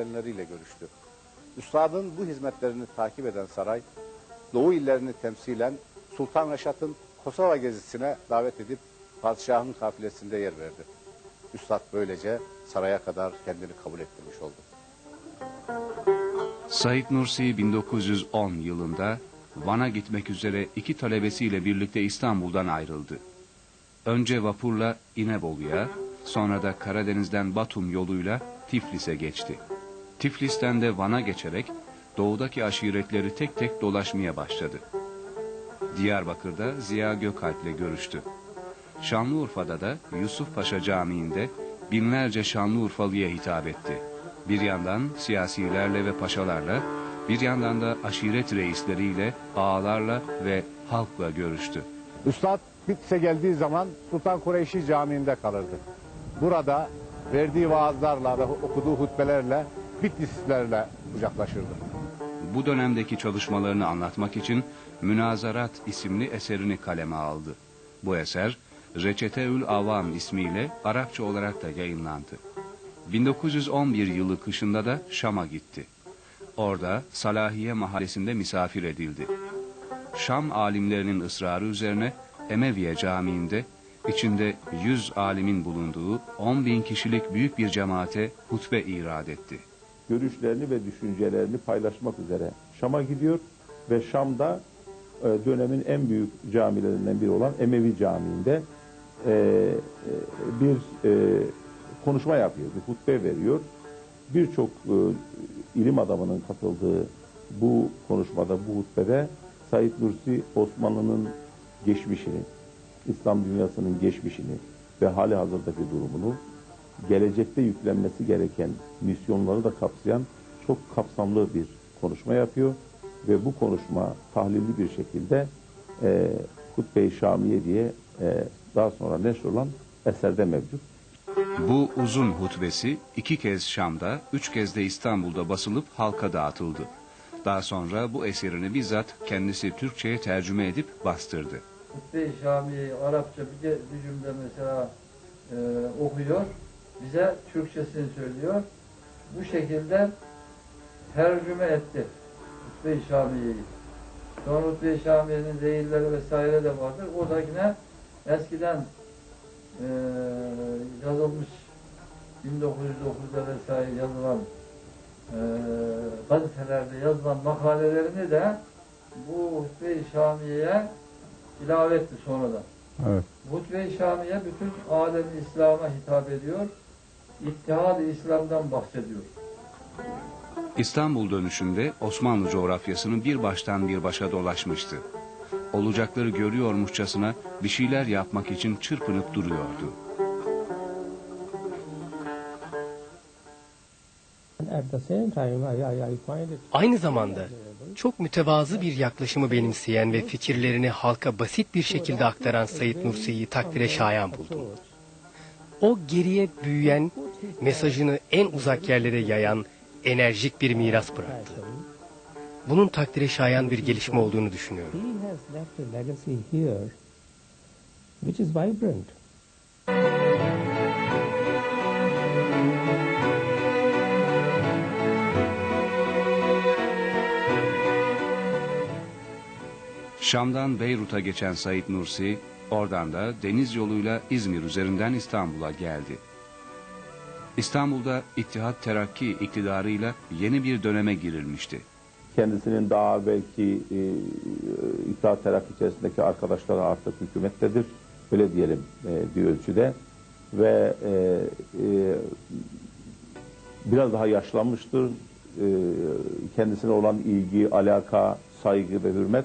edenleriyle görüştü. Üstadın bu hizmetlerini takip eden saray, Doğu illerini temsilen Sultan Reşat'ın Kosova gezisine davet edip padişahın kafilesinde yer verdi. Üstad böylece saraya kadar kendini kabul ettirmiş oldu. Said Nursi 1910 yılında Van'a gitmek üzere iki talebesiyle birlikte İstanbul'dan ayrıldı. Önce vapurla İnebolu'ya, sonra da Karadeniz'den Batum yoluyla Tiflis'e geçti. Tiflis'ten de Van'a geçerek doğudaki aşiretleri tek tek dolaşmaya başladı. Diyarbakır'da Ziya Gökalp'le görüştü. Şanlıurfa'da da Yusuf Paşa Camii'nde binlerce Şanlıurfalı'ya hitap etti. Bir yandan siyasilerle ve paşalarla, bir yandan da aşiret reisleriyle, ağalarla ve halkla görüştü. Üstad Bitlis'e geldiği zaman Sultan Kureyşi Camii'nde kalırdı. Burada verdiği vaazlarla ve okuduğu hutbelerle Bitlislerle kucaklaşırdı. Bu dönemdeki çalışmalarını anlatmak için Münazarat isimli eserini kaleme aldı. Bu eser Reçeteül Avam ismiyle Arapça olarak da yayınlandı. 1911 yılı kışında da Şam'a gitti. Orada Salahiye mahallesinde misafir edildi. Şam alimlerinin ısrarı üzerine Emeviye Camii'nde içinde 100 alimin bulunduğu 10 bin kişilik büyük bir cemaate hutbe irad etti. Görüşlerini ve düşüncelerini paylaşmak üzere Şam'a gidiyor ve Şam'da e, dönemin en büyük camilerinden biri olan Emevi Camii'nde e, e, bir e, konuşma yapıyor, bir hutbe veriyor. Birçok e, ilim adamının katıldığı bu konuşmada, bu hutbede Said Nursi Osmanlı'nın geçmişini, İslam dünyasının geçmişini ve hali hazırdaki durumunu gelecekte yüklenmesi gereken misyonları da kapsayan çok kapsamlı bir konuşma yapıyor ve bu konuşma tahlilli bir şekilde e, Hutbe-i Şamiye diye e, daha sonra neşrolan eserde mevcut. Bu uzun hutbesi iki kez Şam'da, üç kez de İstanbul'da basılıp halka dağıtıldı. Daha sonra bu eserini bizzat kendisi Türkçe'ye tercüme edip bastırdı. Hutbe-i Şami'yi Arapça bir, de- bir cümle mesela e, okuyor. Bize Türkçesini söylüyor. Bu şekilde tercüme etti Hutbe-i Şami'yi. Sonra Hutbe-i Şami'nin deyilleri vesaire de vardır. O da yine eskiden e, yazılmış 1909'da vesaire yazılan e, gazetelerde yazılan makalelerini de bu Hutbe-i Şamiye'ye ilave etti sonradan. Evet. Hutbe-i Şamiye bütün alem İslam'a hitap ediyor. İttihad-ı İslam'dan bahsediyor. İstanbul dönüşünde Osmanlı coğrafyasını bir baştan bir başa dolaşmıştı. Olacakları görüyormuşçasına bir şeyler yapmak için çırpınıp duruyordu. Aynı zamanda çok mütevazı bir yaklaşımı benimseyen ve fikirlerini halka basit bir şekilde aktaran Said Nursi'yi takdire şayan buldum. O geriye büyüyen, mesajını en uzak yerlere yayan enerjik bir miras bıraktı. Bunun takdire şayan bir gelişme olduğunu düşünüyorum. which is vibrant. Şam'dan Beyrut'a geçen Said Nursi, oradan da deniz yoluyla İzmir üzerinden İstanbul'a geldi. İstanbul'da İttihat Terakki iktidarıyla yeni bir döneme girilmişti. Kendisinin daha belki e, İttihat Terakki içerisindeki arkadaşları artık hükümettedir. Öyle diyelim e, bir ölçüde. Ve e, e, biraz daha yaşlanmıştır. E, kendisine olan ilgi, alaka, saygı ve hürmet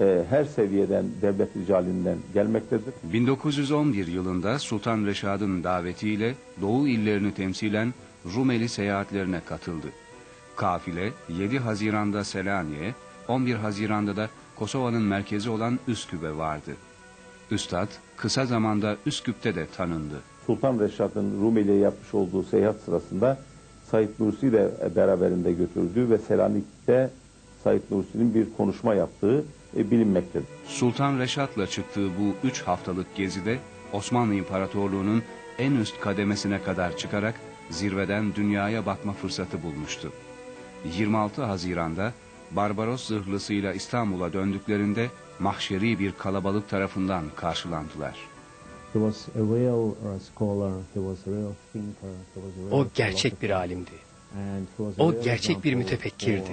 e, her seviyeden, devlet ricalinden gelmektedir. 1911 yılında Sultan Reşad'ın davetiyle Doğu illerini temsilen Rumeli seyahatlerine katıldı. Kafile 7 Haziran'da Selanik'e, 11 Haziran'da da Kosova'nın merkezi olan Üsküp'e vardı. Üstad kısa zamanda Üsküp'te de tanındı. Sultan Reşad'ın Rumeli'ye yapmış olduğu seyahat sırasında Said Nursi de beraberinde götürdüğü ve Selanik'te Said Nursi'nin bir konuşma yaptığı e, bilinmektedir. Sultan Reşad'la çıktığı bu üç haftalık gezide Osmanlı İmparatorluğu'nun en üst kademesine kadar çıkarak zirveden dünyaya bakma fırsatı bulmuştu. 26 Haziran'da Barbaros zırhlısıyla İstanbul'a döndüklerinde mahşeri bir kalabalık tarafından karşılandılar. O gerçek bir alimdi. O gerçek bir mütefekkirdi.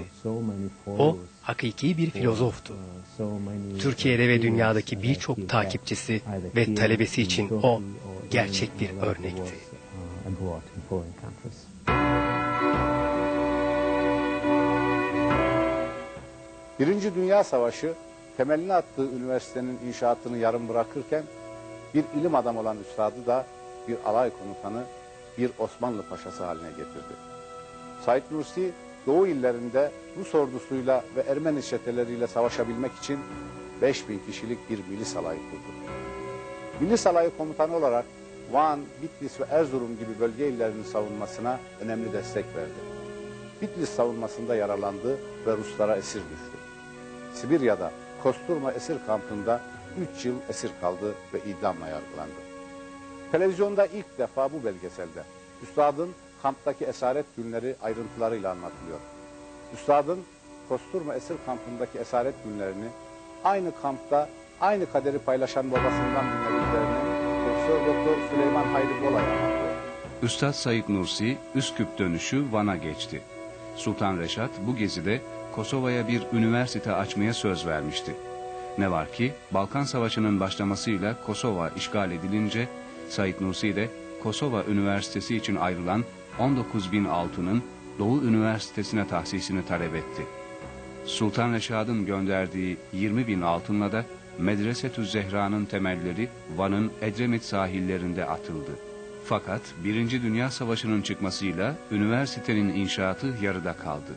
O hakiki bir filozoftu. uh, Türkiye'de ve dünyadaki birçok takipçisi ve talebesi in için o gerçek bir örnekti. uh. Birinci Dünya Savaşı temelini attığı üniversitenin inşaatını yarım bırakırken bir ilim adamı olan üstadı da bir alay komutanı, bir Osmanlı paşası haline getirdi. Said Nursi Doğu illerinde Rus ordusuyla ve Ermeni çeteleriyle savaşabilmek için 5000 kişilik bir milis alayı kurdu. Milis alayı komutanı olarak Van, Bitlis ve Erzurum gibi bölge illerinin savunmasına önemli destek verdi. Bitlis savunmasında yaralandı ve Ruslara esir düştü. Sibirya'da Kosturma esir kampında 3 yıl esir kaldı ve idamla yargılandı. Televizyonda ilk defa bu belgeselde Üstad'ın kamptaki esaret günleri ayrıntılarıyla anlatılıyor. Üstad'ın Kosturma esir kampındaki esaret günlerini aynı kampta aynı kaderi paylaşan babasından dinlediklerini Profesör Doktor Süleyman Hayri Bolay anlatıyor. Üstad Said Nursi, Üsküp dönüşü Van'a geçti. Sultan Reşat bu gezide Kosova'ya bir üniversite açmaya söz vermişti. Ne var ki Balkan Savaşı'nın başlamasıyla Kosova işgal edilince Said Nursi de Kosova Üniversitesi için ayrılan 19 bin altının Doğu Üniversitesi'ne tahsisini talep etti. Sultan Reşad'ın gönderdiği 20 bin altınla da Medresetü Zehra'nın temelleri Van'ın Edremit sahillerinde atıldı. Fakat Birinci Dünya Savaşı'nın çıkmasıyla üniversitenin inşaatı yarıda kaldı.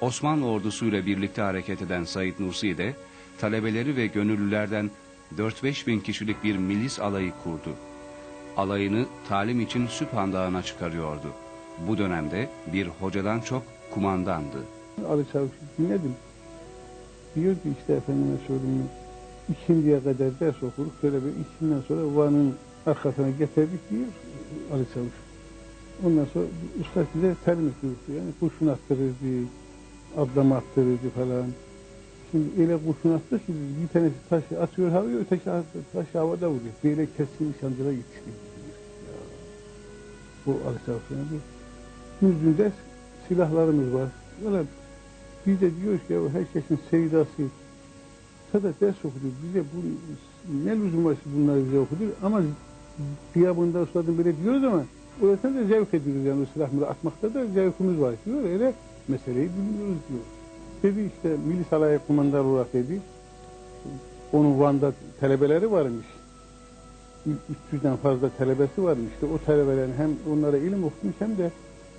Osmanlı ordusuyla birlikte hareket eden Said Nursi de talebeleri ve gönüllülerden 4-5 bin kişilik bir milis alayı kurdu. Alayını talim için Süphan Dağı'na çıkarıyordu. Bu dönemde bir hocadan çok kumandandı. Ali Çavuş'u dinledim. Diyor ki işte efendime söyleyeyim ikindiye kadar ders okuruk. Şöyle bir ikinden sonra Van'ın arkasına getirdik diyor Ali Çavuş. Ondan sonra usta bize terim ettirdi. Yani kurşun attırırdı, ablama attırırdı falan. Şimdi öyle kurşun attı ki bir tanesi taşı atıyor havaya, öteki taş havada vuruyor. Böyle kesin nişancıra yetişti. Ya. Bu bir yüzünde silahlarımız var. Böyle biz de diyoruz ki herkesin sevdası sada ders okudu. Bize bu ne lüzum var bunlar bize okudur ama gıyabında ustadım böyle diyoruz ama orasında da zevk ediyoruz yani o silahları atmakta da zevkimiz var diyor. Öyle meseleyi bilmiyoruz diyor. Dedi işte milis alay kumandan olarak dedi. Onun Van'da talebeleri varmış. 300'den fazla talebesi varmış. İşte o talebelerin hem onlara ilim okumuş hem de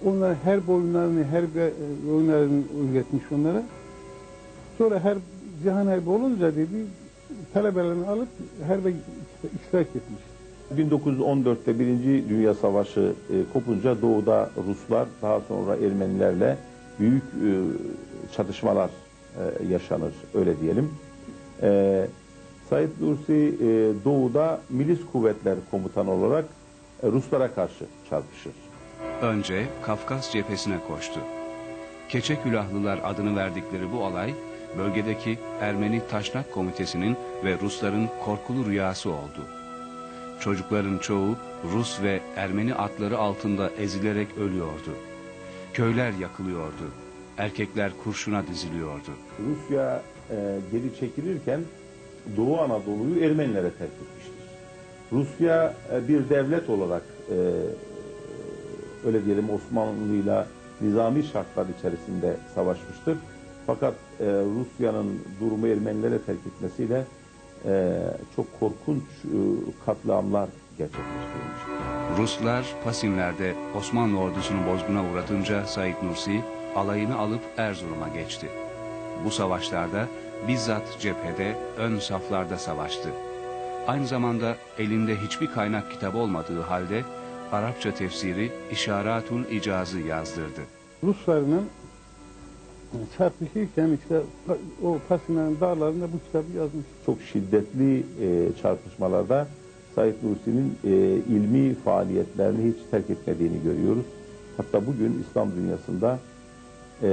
onlara her boyunlarını, her be- boyunlarını öğretmiş onlara. Sonra her cihan harbi olunca dedi talebelerini alıp harbe iştirak etmiş. 1914'te Birinci Dünya Savaşı e, kopunca doğuda Ruslar daha sonra Ermenilerle büyük e, çatışmalar e, yaşanır öyle diyelim. E, Said Nursi e, doğuda milis kuvvetler komutanı olarak e, Ruslara karşı çarpışır. Önce Kafkas cephesine koştu. Keçe Külahlılar adını verdikleri bu alay, bölgedeki Ermeni Taşnak Komitesi'nin ve Rusların korkulu rüyası oldu. Çocukların çoğu Rus ve Ermeni atları altında ezilerek ölüyordu. Köyler yakılıyordu. Erkekler kurşuna diziliyordu. Rusya e, geri çekilirken Doğu Anadolu'yu Ermenilere terk etmiştir. Rusya e, bir devlet olarak e, öyle diyelim Osmanlı'yla nizami şartlar içerisinde savaşmıştır. Fakat e, Rusya'nın durumu Ermenilere terk etmesiyle e, çok korkunç e, katliamlar gerçekleştirilmiştir. Ruslar Pasinler'de Osmanlı ordusunu bozguna uğratınca Said Nursi alayını alıp Erzurum'a geçti. Bu savaşlarda bizzat cephede ön saflarda savaştı. Aynı zamanda elinde hiçbir kaynak kitap olmadığı halde Arapça tefsiri İşaratul İcaz'ı yazdırdı. Ruslarla çarpışırken işte o Pasina'nın dağlarında bu kitabı yazmış. Çok şiddetli e, çarpışmalarda Said Nursi'nin e, ilmi faaliyetlerini hiç terk etmediğini görüyoruz. Hatta bugün İslam dünyasında e,